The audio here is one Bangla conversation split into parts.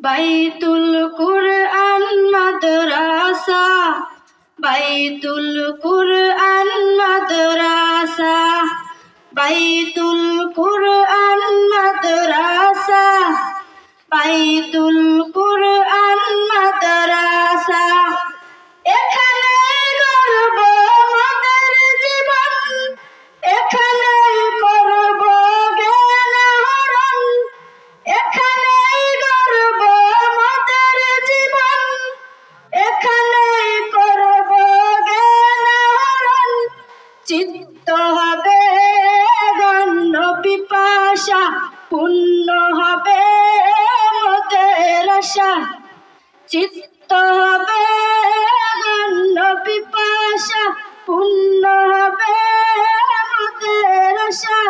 বাইতুল কুরআন মাদ্রাসা বাইতুল কুরআন মাদ্রাসা বাইতুল কুরআন মাদ্রাসা বাইতুল কুরআন মাদ্রাসা। এখানে পিপাসা পূর্ণ হবে মোদের আশা। চিত্ত হবে পিপাসা, পূর্ণ হবে মোদের আশা।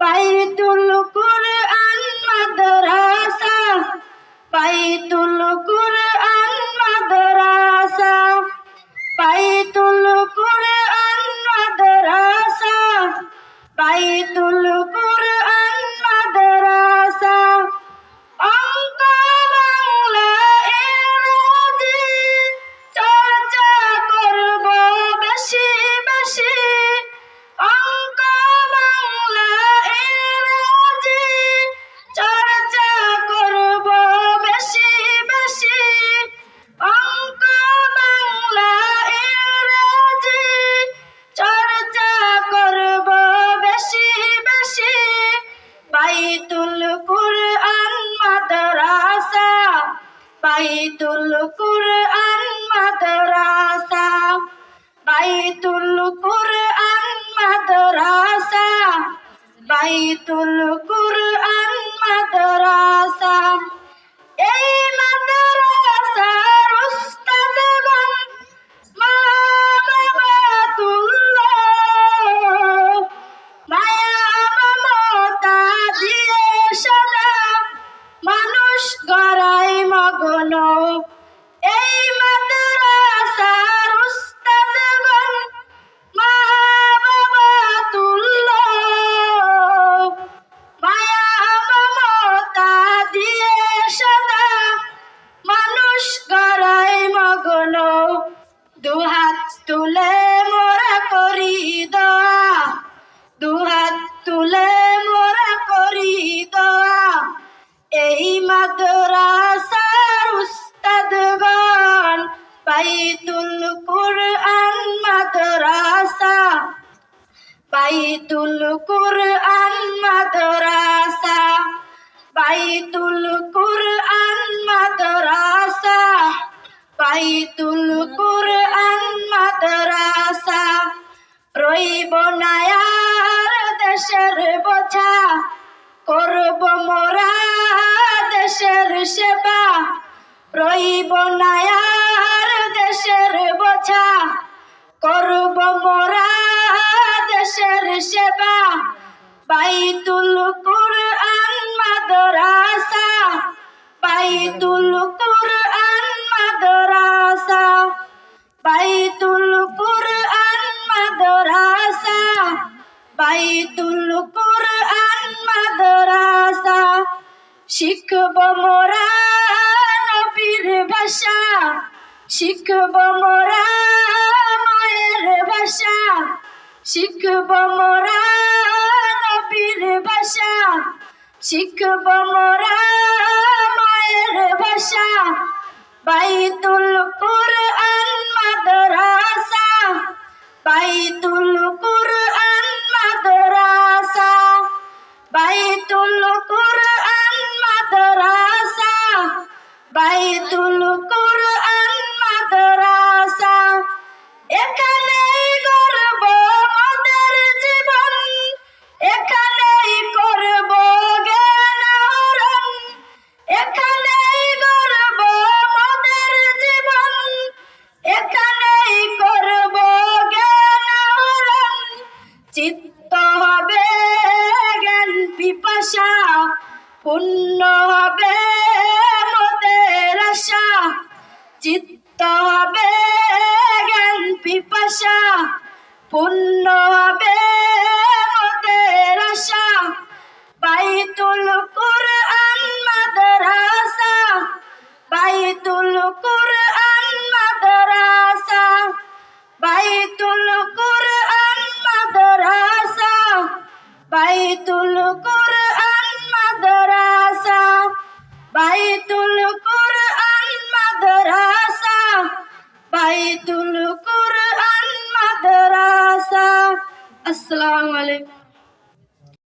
বাইতুল কুরআন মাদ্রাসা, বাইতুল কুরআন বাইতুল কুরআন মাদ্রাসা বাইতুল কুরআন মাদ্রাসা বাইতুল মাদ্রাসার উস্তাদগণ বাইতুল কুরআন মাদ্রাসা। বাইতুল কুরআন মাদ্রাসা, বাইতুল কুরআন মাদ্রাসা। বাইতুল কুরআন মাদ্রাসা, রইব নায়ার দেশের বোঝা, করব মোরা সেবা রইব নায়ার দেশের বোঝা। করব মোরা দেশের সেবা। বাইতুল কুরআন মাদ্রাসা, বাইতুল কুরআন মাদ্রাসা, বাইতুল কুরআন মাদ্রাসা বাইতুল শিখব মোরা নবীর ভাষা, শিখব মোরা মায়ের ভাষা, শিখব মোরা নবীর ভাষা, শিখব মোরা মায়ের ভাষা। বাইতুল কুরআন মাদ্রাসা বাইতুল কুরআন মাদ্রাসা। এখানেই গর্ব মোদের জীবন, এখানেই করব জ্ঞান আহরণ, এখানেই গর্ব মোদের জীবন, এখানেই করব জ্ঞান আহরণ। চিত্ত হবে জ্ঞান পিপাসা পূর্ণ চিত্ত হবে জ্ঞান পিপাসা পূর্ণ হবে মোদের আশা, বাইতুল কুরআন মাদ্রাসা, বাইতুল কুরআন মাদ্রাসা, বাইতুল কুরআন মাদ্রাসা, বাইতুল কুরআন মাদ্রাসা বাইত আসসালামু আলাইকুম।